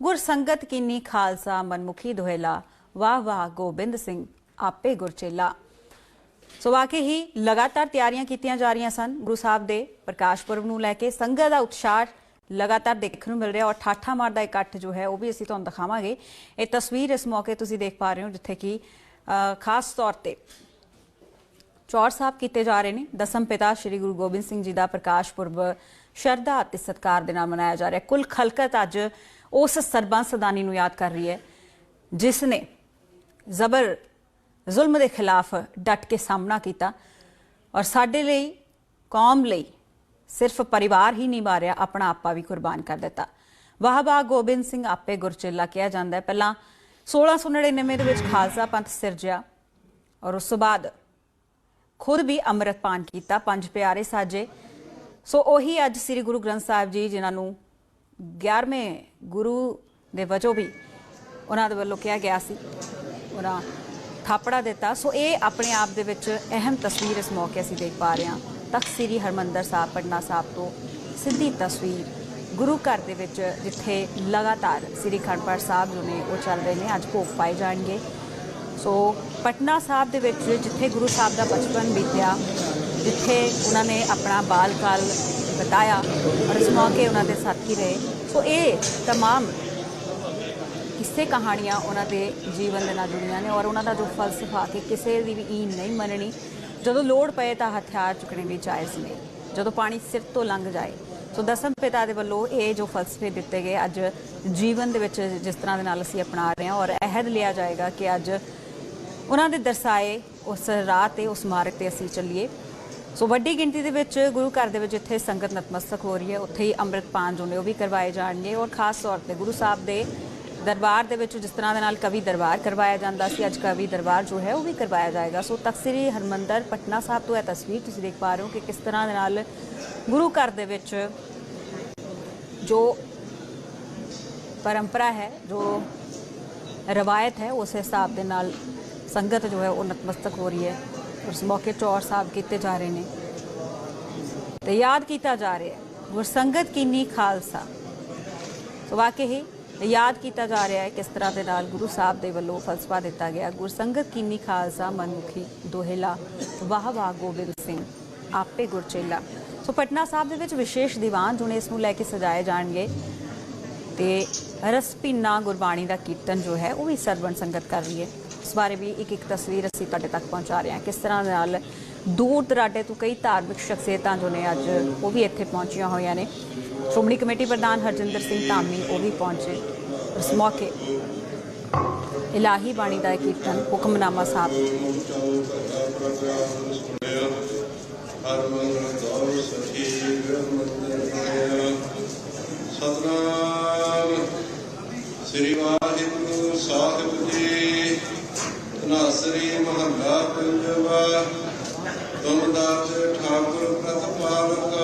ਗੁਰ ਸੰਗਤ ਕੀਨੀ ਖਾਲਸਾ ਮਨਮੁਖੀ ਦੁਹੇਲਾ, ਵਾਹ ਵਾਹ ਗੋਬਿੰਦ ਸਿੰਘ ਆਪੇ ਗੁਰਚੇਲਾ ਸੋ ਵਾਕਈ ਹੀ ਲਗਾਤਾਰ ਤਿਆਰੀਆਂ ਕੀਤੀਆਂ ਜਾ ਰਹੀਆਂ ਸਨ ਗੁਰੂ ਸਾਹਿਬ ਦੇ ਪ੍ਰਕਾਸ਼ ਪੁਰਬ ਨੂੰ ਲੈ ਕੇ। ਸੰਗਤ ਦਾ ਉਤਸ਼ਾਹ ਲਗਾਤਾਰ ਦੇਖਣ ਨੂੰ ਮਿਲ ਰਿਹਾ ਔਰ ਠਾਠਾ ਮਾਰਦਾ ਇਕੱਠ ਜੋ ਹੈ ਉਹ ਵੀ ਅਸੀਂ ਤੁਹਾਨੂੰ ਦਿਖਾਵਾਂਗੇ। ਇਹ ਤਸਵੀਰ ਇਸ ਮੌਕੇ ਤੁਸੀਂ ਦੇਖ ਪਾ ਰਹੇ ਹੋ ਜਿੱਥੇ ਕਿ ਖਾਸ ਤੌਰ ਤੇ ਚੌਰ ਸਾਹਿਬ ਕੀਤੇ ਜਾ ਰਹੇ ਨੇ। ਦਸਮ ਪਿਤਾ ਸ੍ਰੀ ਗੁਰੂ ਗੋਬਿੰਦ ਸਿੰਘ ਜੀ ਦਾ ਪ੍ਰਕਾਸ਼ ਪੁਰਬ ਸ਼ਰਧਾ ਅਤੇ ਸਤਿਕਾਰ ਦੇ ਨਾਲ ਮਨਾਇਆ ਜਾ ਰਿਹਾ। ਕੁੱਲ ਖਲਕਤ ਅੱਜ ਉਸ ਸਰਬੰਸ ਸਦਾਨੀ ਨੂੰ ਯਾਦ ਕਰ ਰਹੀ ਹੈ ਜਿਸ ਨੇ ਜ਼ਬਰ ਜ਼ੁਲਮ ਦੇ ਖਿਲਾਫ ਡਟ ਕੇ ਸਾਹਮਣਾ ਕੀਤਾ ਔਰ ਸਾਡੇ ਲਈ, ਕੌਮ ਲਈ ਸਿਰਫ ਪਰਿਵਾਰ ਹੀ ਨਹੀਂ ਮਾਰਿਆ, ਆਪਣਾ ਆਪਾ ਵੀ ਕੁਰਬਾਨ ਕਰ ਦਿੱਤਾ। ਵਾਹ ਗੋਬਿੰਦ ਸਿੰਘ ਆਪੇ ਗੁਰਚੇਲਾ ਕਿਹਾ ਜਾਂਦਾ ਹੈ। ਪਹਿਲਾਂ 1699 ਦੇ ਵਿੱਚ ਖਾਲਸਾ ਪੰਥ ਸਿਰਜਿਆ ਔਰ ਉਸ ਤੋਂ ਬਾਅਦ ਖੁਦ ਵੀ ਅੰਮ੍ਰਿਤ ਪਾਨ ਕੀਤਾ, ਪੰਜ ਪਿਆਰੇ ਸਾਜੇ। ਸੋ ਉਹੀ ਅੱਜ ਸ੍ਰੀ ਗੁਰੂ ਗ੍ਰੰਥ ਸਾਹਿਬ ਜੀ, ਜਿਨ੍ਹਾਂ ਨੂੰ 11ਵੇਂ ਗੁਰੂ ਦੇ ਵਜੋਂ ਵੀ ਉਹਨਾਂ ਦੇ ਵੱਲੋਂ ਕਿਹਾ ਗਿਆ ਸੀ, ਉਹਨਾਂ ਥਾਪੜਾ ਦਿੱਤਾ। ਸੋ ਇਹ ਆਪਣੇ ਆਪ ਦੇ ਵਿੱਚ ਅਹਿਮ ਤਸਵੀਰ ਇਸ ਮੌਕੇ ਅਸੀਂ ਦੇਖ ਪਾ ਰਹੇ ਹਾਂ। ਤਖਤ ਸ੍ਰੀ ਹਰਮੰਦਰ ਸਾਹਿਬ, ਪਟਨਾ ਸਾਹਿਬ ਤੋਂ ਸਿੱਧੀ ਤਸਵੀਰ ਗੁਰੂ ਘਰ ਦੇ ਵਿੱਚ, ਜਿੱਥੇ ਲਗਾਤਾਰ ਸ੍ਰੀ ਅਖੰਡ ਪਾਠ ਸਾਹਿਬ ਜੋ ਨੇ ਉਹ ਚੱਲ ਰਹੇ ਨੇ, ਅੱਜ ਭੋਗ ਪਾਏ ਜਾਣਗੇ। ਸੋ ਪਟਨਾ ਸਾਹਿਬ ਦੇ ਵਿੱਚ ਜਿੱਥੇ ਗੁਰੂ ਸਾਹਿਬ ਦਾ ਬਚਪਨ ਬੀਤਿਆ, ਜਿੱਥੇ ਉਹਨਾਂ ਨੇ ਆਪਣਾ ਬਾਲ ਕਾਲ ਬਤਾਇਆ ਔਰ ਇਸ ਮੌਕੇ ਉਹਨਾਂ ਦੇ ਸਾਥੀ ਰਹੇ ਸੋ ਇਹ तमाम ਕਿਸੇ ਕਹਾਣੀਆਂ ਉਹਨਾਂ ਦੇ ਜੀਵਨ ਦੇ ਨਾਲ ਜੁੜੀਆਂ ਨੇ ਔਰ ਉਹਨਾਂ ਦਾ ਜੋ ਫਲਸਫਾ ਕਿ ਕਿਸੇ ਦੀ ਵੀ ਈਨ ਨਹੀਂ ਮੰਨਣੀ ਜਦੋਂ ਲੋੜ ਪਏ ਤਾਂ ਹਥਿਆਰ ਚੁੱਕਣੇ ਵੀ ਜਾਇਜ਼ ਨੇ ਜਦੋਂ ਪਾਣੀ ਸਿਰ ਤੋਂ ਲੰਘ ਜਾਏ ਸੋ ਦਸਮ ਪਿਤਾ ਦੇ ਵੱਲੋਂ ਇਹ ਜੋ ਫਲਸਫੇ ਦਿੱਤੇ ਗਏ ਅੱਜ ਜੀਵਨ ਦੇ ਵਿੱਚ ਜਿਸ ਤਰ੍ਹਾਂ ਦੇ ਨਾਲ ਅਸੀਂ ਅਪਣਾ ਰਹੇ ਹਾਂ ਔਰ ਅਹਿਦ ਲਿਆ ਜਾਏਗਾ ਕਿ ਅੱਜ ਉਹਨਾਂ ਦੇ ਦਰਸਾਏ ਉਸ ਰਾਹ ਤੇ ਉਸ ਮਾਰਗ ਤੇ ਅਸੀਂ ਚੱਲੀਏ ਸੋ ਵੱਡੀ ਗਿਣਤੀ ਦੇ ਵਿੱਚ ਗੁਰੂ ਘਰ ਦੇ ਵਿੱਚ ਜਿੱਥੇ ਸੰਗਤ ਨਤਮਸਤਕ ਹੋ ਰਹੀ ਹੈ। ਉੱਥੇ ਹੀ ਅੰਮ੍ਰਿਤਪਾਨ ਜੋ ਨੇ ਉਹ ਵੀ ਕਰਵਾਏ ਜਾਣਗੇ ਔਰ ਖਾਸ ਤੌਰ ਤੇ ਗੁਰੂ ਸਾਹਿਬ ਦੇ ਦਰਬਾਰ ਦੇ ਵਿੱਚ ਜਿਸ ਤਰ੍ਹਾਂ ਦੇ ਨਾਲ ਕਵੀ ਦਰਬਾਰ ਕਰਵਾਇਆ ਜਾਂਦਾ ਸੀ, ਅੱਜ ਕਵੀ ਦਰਬਾਰ ਜੋ ਹੈ ਉਹ ਵੀ ਕਰਵਾਇਆ ਜਾਏਗਾ। ਸੋ ਤਖ਼ਤ ਸ੍ਰੀ ਹਰਮੰਦਰ ਪਟਨਾ ਸਾਹਿਬ ਤੋਂ ਇਹ ਤਸਵੀਰ ਤੁਸੀਂ ਦੇਖ ਪਾ ਰਹੇ ਹੋ ਕਿ ਕਿਸ ਤਰ੍ਹਾਂ ਦੇ ਨਾਲ ਗੁਰੂ ਘਰ ਦੇ ਵਿੱਚ ਜੋ ਪਰੰਪਰਾ ਹੈ, ਜੋ ਰਵਾਇਤ ਹੈ, ਉਸ ਹਿਸਾਬ ਦੇ ਨਾਲ ਸੰਗਤ ਜੋ ਹੈ ਉਹ ਨਤਮਸਤਕ ਹੋ ਰਹੀ ਹੈ। ਉਸ ਮੌਕੇ ਚੌਰ ਸਾਹਿਬ ਕੀਤੇ ਜਾ ਰਹੇ ਨੇ ਤੇ ਯਾਦ ਕੀਤਾ ਜਾ ਰਿਹਾ ਹੈ ਗੁਰਸੰਗਤ ਕਿੰਨੀ ਖਾਲਸਾ ਸੋ ਵਾਕਈ ਹੀ ਯਾਦ ਕੀਤਾ ਜਾ ਰਿਹਾ ਹੈ ਕਿਸ ਤਰ੍ਹਾਂ ਦੇ ਨਾਲ ਗੁਰੂ ਸਾਹਿਬ ਦੇ ਵੱਲੋਂ ਫਲਸਫਾ ਦਿੱਤਾ ਗਿਆ ਗੁਰਸੰਗਤ ਕਿੰਨੀ ਖਾਲਸਾ ਮਨਮੁਖੀ ਦੋਹਿਲਾ ਵਾਹ ਵਾਹ ਗੋਬਿੰਦ ਸਿੰਘ ਆਪੇ ਗੁਰਚੇਲਾ ਸੋ ਪਟਨਾ ਸਾਹਿਬ ਦੇ ਵਿੱਚ ਵਿਸ਼ੇਸ਼ ਦੀਵਾਨ ਜੋ ਇਸ ਨੂੰ ਲੈ ਕੇ ਸਜਾਏ ਜਾਣਗੇ ਤੇ ਰਸ ਭਿੰਨਾ ਗੁਰਬਾਣੀ ਦਾ ਕੀਰਤਨ ਜੋ ਹੈ ਉਹ ਵੀ ਸਰਵਣ ਸੰਗਤ ਕਰ ਰਹੀ ਹੈ ਇਸ ਬਾਰੇ ਵੀ ਇੱਕ ਇੱਕ ਤਸਵੀਰ ਅਸੀਂ ਤੁਹਾਡੇ ਤੱਕ ਪਹੁੰਚਾ ਰਹੇ ਹਾਂ। ਕਿਸ ਤਰ੍ਹਾਂ ਦੇ ਨਾਲ ਦੂਰ ਦਰਾਡੇ ਤੋਂ ਕਈ ਧਾਰਮਿਕ ਸ਼ਖਸੀਅਤਾਂ ਜੋ ਨੇ ਅੱਜ ਉਹ ਵੀ ਇੱਥੇ ਪਹੁੰਚੀਆਂ ਹੋਈਆਂ ਨੇ। ਸ਼੍ਰੋਮਣੀ ਕਮੇਟੀ ਪ੍ਰਧਾਨ ਹਰਜਿੰਦਰ ਸਿੰਘ ਧਾਮੀ ਉਹ ਵੀ ਪਹੁੰਚੇ। ਇਸ ਮੌਕੇ ਇਲਾਹੀ ਬਾਣੀ ਦਾ ਇਹ ਕੀਰਤਨ, ਹੁਕਮਨਾਮਾ ਸਾਹਿਬ। ਸਤਨਾਮ। ਸ੍ਰੀ ਵਾਹਿਗੁਰੂ ਸਾਹਿਬ ਜੀ। ਤਨਾਸਰੀ ਮਹੱਲਾ ਪੰਜਵਾ ਤੁਮ ਦਾਸ ਠਾਕੁਰ ਪ੍ਰਤਪਾਲਕ।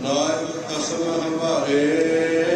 ਨਾਇਕ ਖਸਮ ਹਮਾਰੇ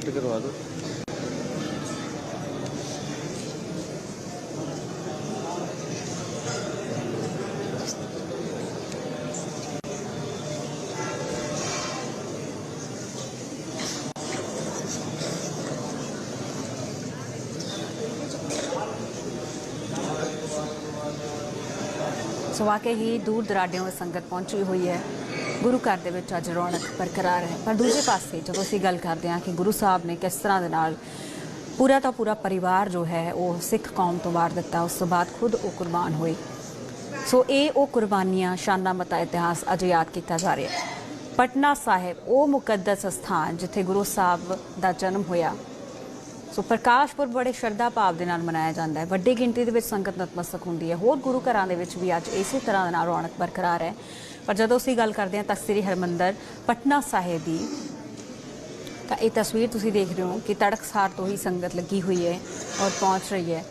ਕੱਟ ਕਰਵਾ ਦਿਓ ਸੋ ਵਾਕਈ ਹੀ ਦੂਰ ਦਰਾਡਿਆਂ ਵਿੱਚ ਸੰਗਤ ਪਹੁੰਚੀ ਹੋਈ ਹੈ ਗੁਰੂ ਘਰ ਦੇ ਵਿੱਚ ਅੱਜ ਰੌਣਕ ਬਰਕਰਾਰ ਹੈ। ਪਰ ਦੂਜੇ ਪਾਸੇ ਜਦੋਂ ਅਸੀਂ ਗੱਲ ਕਰਦੇ ਹਾਂ ਕਿ ਗੁਰੂ ਸਾਹਿਬ ਨੇ ਕਿਸ ਤਰ੍ਹਾਂ ਦੇ ਨਾਲ ਪੂਰਾ ਤਾਂ ਪੂਰਾ ਪਰਿਵਾਰ ਜੋ ਹੈ, ਉਹ ਸਿੱਖ ਕੌਮ ਤੋਂ ਵਾਰ ਦਿੱਤਾ, ਉਸ ਤੋਂ ਬਾਅਦ ਖੁਦ ਉਹ ਕੁਰਬਾਨ ਹੋਏ। ਸੋ ਇਹ ਉਹ ਕੁਰਬਾਨੀਆਂ ਸ਼ਾਨਾ ਮਤਾ ਇਤਿਹਾਸ ਅੱਜ ਯਾਦ ਕੀਤਾ ਜਾ ਰਿਹਾ ਹੈ। ਪਟਨਾ ਸਾਹਿਬ, ਉਹ ਮੁਕੱਦਸ ਸਥਾਨ ਜਿੱਥੇ ਗੁਰੂ ਸਾਹਿਬ ਦਾ ਜਨਮ ਹੋਇਆ ਸੋ ਪ੍ਰਕਾਸ਼ਪੁਰ ਬੜੇ ਸ਼ਰਧਾ ਭਾਵ ਦੇ ਨਾਲ ਮਨਾਇਆ ਜਾਂਦਾ ਹੈ। ਵੱਡੀ ਗਿਣਤੀ ਦੇ ਵਿੱਚ ਸੰਗਤ ਨਤਮਸਤਕ ਹੁੰਦੀ ਹੈ। ਹੋਰ ਗੁਰੂ ਘਰਾਂ ਦੇ ਵਿੱਚ ਵੀ ਅੱਜ ਇਸੇ ਤਰ੍ਹਾਂ ਦੇ ਨਾਲ ਰੌਣਕ ਬਰਕਰਾਰ ਹੈ। ਪਰ ਜਦੋਂ ਅਸੀਂ ਗੱਲ ਕਰਦੇ ਹਾਂ ਤਖ਼ਤ ਸ੍ਰੀ ਹਰਮੰਦਰ ਪਟਨਾ ਸਾਹਿਬ ਦੀ, ਤਾਂ ਇਹ ਤਸਵੀਰ ਤੁਸੀਂ ਦੇਖ ਰਹੇ ਹੋ ਕਿ ਤੜਕਸਾਰ ਤੋਂ ਹੀ ਸੰਗਤ ਲੱਗੀ ਹੋਈ ਹੈ ਔਰ ਪਹੁੰਚ ਰਹੀ ਹੈ।